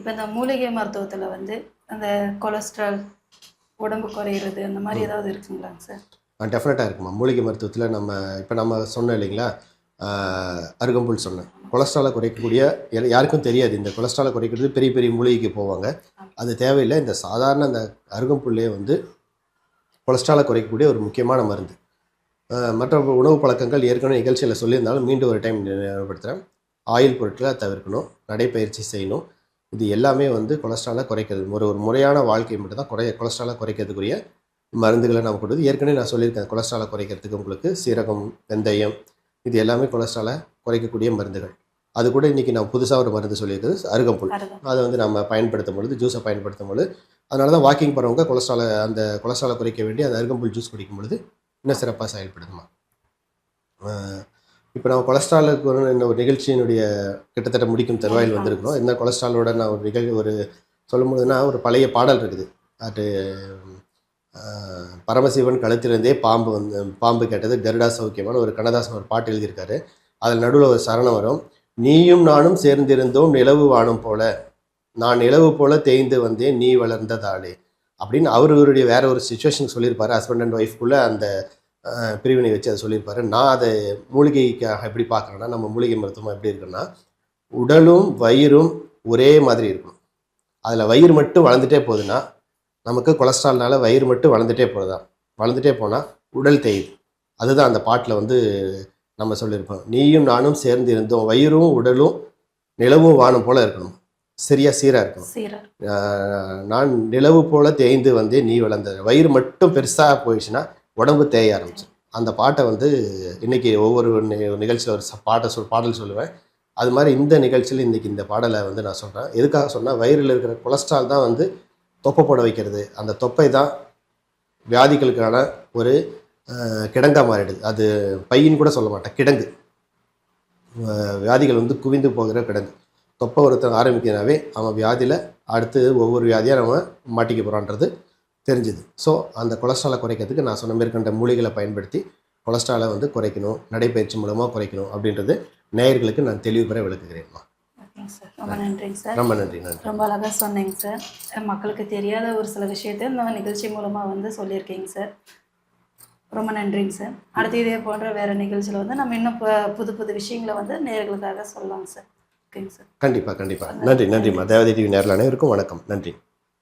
இப்போ இந்த மூலிகை மருத்துவத்தில் வந்து அந்த கொலஸ்ட்ரால் உடம்பு குறையிறது அந்த மாதிரி ஏதாவது இருக்குங்களாங்க சார்? டெஃபினட்டாக இருக்குமா. மூலிகை மருத்துவத்தில் நம்ம இப்போ நம்ம சொன்னோம் இல்லைங்களா? அருகம்புல் சொன்னேன். கொலஸ்ட்ராலை குறைக்கக்கூடிய யாருக்கும் தெரியாது. இந்த கொலஸ்ட்ராலை குறைக்கிறது பெரிய பெரிய மூலிகைக்கு போவாங்க. அது தேவையில்லை. இந்த சாதாரண அந்த அருகம்புல்லே வந்து கொலஸ்ட்ராலை குறைக்கக்கூடிய ஒரு முக்கியமான மருந்து. மற்ற உணவு பழக்கங்கள் ஏற்கனவே நிகழ்ச்சியில் சொல்லியிருந்தாலும் மீண்டும் ஒரு டைம் நினைவுபடுத்துகிறேன் ஆயில் பொருட்களை தவிர்க்கணும். நடைப்பயிற்சி செய்யணும். இது எல்லாமே வந்து கொலஸ்ட்ராலை குறைக்கிறது. ஒரு ஒரு முறையான வாழ்க்கை மட்டும் தான் குறைய கொலஸ்ட்ராலை குறைக்கிறதுக்குரிய மருந்துகளை நம்ம கொடுத்து ஏற்கனவே நான் சொல்லியிருக்கேன் கொலஸ்ட்ராலை குறைக்கிறதுக்கு உங்களுக்கு சீரகம் வெந்தயம் இது எல்லாமே கொலஸ்ட்ராலை குறைக்கக்கூடிய மருந்துகள். அது கூட இன்றைக்கி நான் புதுசாக ஒரு மருந்து சொல்லியிருக்கிறது அருகம்புல். அதை வந்து நம்ம பயன்படுத்தும் பொழுது ஜூஸை பயன்படுத்தும் பொழுது அதனால தான் வாக்கிங் போகிறவங்க கொலஸ்ட்ராலை அந்த கொலஸ்ட்ராலை குறைக்க வேண்டி அந்த அருகம்புல் ஜூஸ் குடிக்கும் பொழுது இன்னும் சிறப்பாக செயல்படுதுமா? இப்போ நான் கொலஸ்ட்ராலுக்கு ஒரு இந்த ஒரு நிகழ்ச்சியினுடைய கிட்டத்தட்ட முடிக்கும் தருவாயில் வந்திருக்கிறோம். இந்த கொலஸ்ட்ராலோட நான் ஒரு நிகழ்ச்சி ஒரு சொல்லும்போதுனா ஒரு பழைய பாடல் இருக்குது. அது பரமசிவன் களத்திலிருந்தே பாம்பு வந்து பாம்பு கேட்டது கருடா சௌக்கியமான ஒரு கண்ணதாசன் ஒரு பாட்டு எழுதியிருக்காரு. அதில் நடுவில் ஒரு சரணம் வரும். நீயும் நானும் சேர்ந்திருந்தோம் நிலவு வானம் போல. நான் நிலவு போல தேய்ந்து வந்தேன் நீ வளர்ந்ததாலே. அப்படின்னு அவர் இவருடைய வேற ஒரு சுச்சுவேஷன் சொல்லியிருப்பாரு. ஹஸ்பண்ட் அண்ட் ஒய்ஃப்குள்ளே அந்த பிரிவினை வச்சு அதை சொல்லியிருப்பாரு. நான் அதை மூலிகைக்காக எப்படி பார்க்குறேன்னா நம்ம மூலிகை மருத்துவம் எப்படி இருக்குன்னா உடலும் வயிறும் ஒரே மாதிரி இருக்கணும். அதில் வயிறு மட்டும் வளர்ந்துட்டே போகுதுன்னா நமக்கு கொலஸ்ட்ரால்னால வயிறு மட்டும் வளர்ந்துட்டே போகுதா வளர்ந்துட்டே போனால் உடல் தேயுது. அதுதான் அந்த பாட்டில் வந்து நம்ம சொல்லியிருப்போம். நீயும் நானும் சேர்ந்து இருந்தோம். வயிறும் உடலும் நிலவும் வானம் போல இருக்கணும். சரியா சீராக இருக்கணும். நான் நிலவு போல தேய்ந்து வந்து நீ வளர்ந்த வயிறு மட்டும் பெருசாக போயிடுச்சுன்னா உடம்பு தேய ஆரம்பிச்சிடும் அந்த பாட்டை வந்து இன்றைக்கி ஒவ்வொரு நிகழ்ச்சியில் ஒரு பாட்டை சொல் பாடல் சொல்லுவேன். அது மாதிரி இந்த நிகழ்ச்சியில் இன்றைக்கி இந்த பாடலை வந்து நான் சொல்கிறேன் எதுக்காக சொன்னால் வயிறில் இருக்கிற கொலஸ்ட்ரால் தான் வந்து தொப்பை போட வைக்கிறது. அந்த தொப்பை தான் வியாதிகளுக்கான ஒரு கிடங்காக மாறிடுது. அது பையன் கூட சொல்ல மாட்டேன். கிடங்கு. வியாதிகள் வந்து குவிந்து போகிற கிடங்கு. தொப்பை ஒருத்தன் ஆரம்பிக்கிறனாவே அவன் வியாதியில் அடுத்து ஒவ்வொரு வியாதியாக நம்ம மாட்டிக்க போகிறான்றது தெரிஞ்சுது. ஸோ அந்த கொலஸ்ட்ராலை குறைக்கிறதுக்கு நான் சொன்ன மேற்கண்ட மூலிகளை பயன்படுத்தி கொலஸ்ட்ராலை வந்து குறைக்கணும் நடைப்பயிற்சி மூலமாக குறைக்கணும் அப்படின்றது நேயர்களுக்கு நான் தெளிவு பெற விளக்குகிறேன்மா ரொம்ப நன்றிங்க சார் ரொம்ப நன்றி நன்றி. ரொம்ப அழகாக சொன்னீங்க சார் மக்களுக்கு தெரியாத ஒரு சில விஷயத்த இந்த நிகழ்ச்சி மூலமாக வந்து சொல்லியிருக்கீங்க சார் ரொம்ப நன்றிங்க சார் அடுத்து இதே போன்ற வேறு நிகழ்ச்சியில் வந்து நம்ம இன்னும் புது புது விஷயங்களை வந்து நேர்களுக்காக சொல்லலாங்க சார் ஓகேங்க சார் கண்டிப்பாக கண்டிப்பாக நன்றி நன்றிம்மா. தேவதை டிவி நேரில் அனைவருக்கும் வணக்கம். நன்றி.